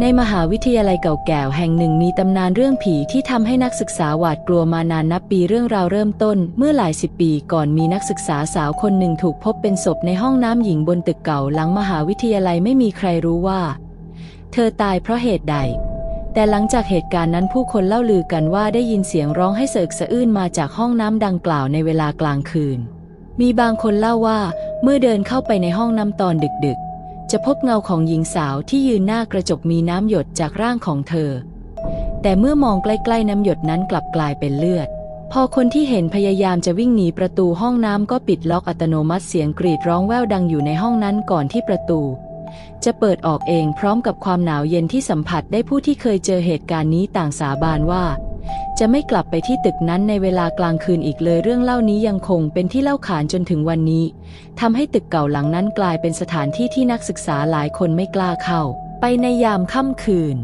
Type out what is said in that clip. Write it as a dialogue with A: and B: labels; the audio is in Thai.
A: ในมหาวิทยาลัยเก่าแก่แห่งหนึ่งมีตำนานเรื่องผีที่ทำให้นักศึกษาหวาดกลัวมานานนับปีเรื่องราวเริ่มต้น เมื่อหลายสิบปีก่อนมีนักศึกษาสาวคนหนึ่งถูกพบเป็นศพในห้องน้ำหญิงบนตึกเก่าหลังมหาวิทยาลัยไม่มีใครรู้ว่า เธอตายเพราะเหตุใด แต่หลังจากเหตุการณ์นั้นผู้คนเล่าลือกันว่าได้ยินเสียงร้องให้เสกสะอื้นมาจากห้องน้ำดังกล่าวในเวลากลางคืน มีบางคนเล่าว่า เมื่อเดินเข้าไปในห้องน้ำตอนดึก จะพบเงาของหญิงสาวที่ยืนหน้ากระจกมีน้ำหยดจากร่างของเธอ แต่เมื่อมองใกล้ๆน้ำหยดนั้นกลับกลายเป็นเลือด พอคนที่เห็นพยายามจะวิ่งหนีประตูห้องน้ำก็ปิดล็อกอัตโนมัติเสียงกรีดร้องแว่วดังอยู่ในห้องนั้นก่อนที่ประตู จะเปิดออกเองพร้อมกับความหนาวเย็นที่สัมผัสได้ผู้ที่เคยเจอเหตุการณ์นี้ต่างสาบานว่า จะไม่กลับไปที่ตึกนั้นในเวลากลางคืนอีกเลยเรื่องเล่านี้ยังคงเป็นที่เล่าขานจนถึงวันนี้ทำให้ตึกเก่าหลังนั้นกลายเป็นสถานที่ที่นักศึกษาหลายคนไม่กล้าเข้า ไปในยามค่ำคืน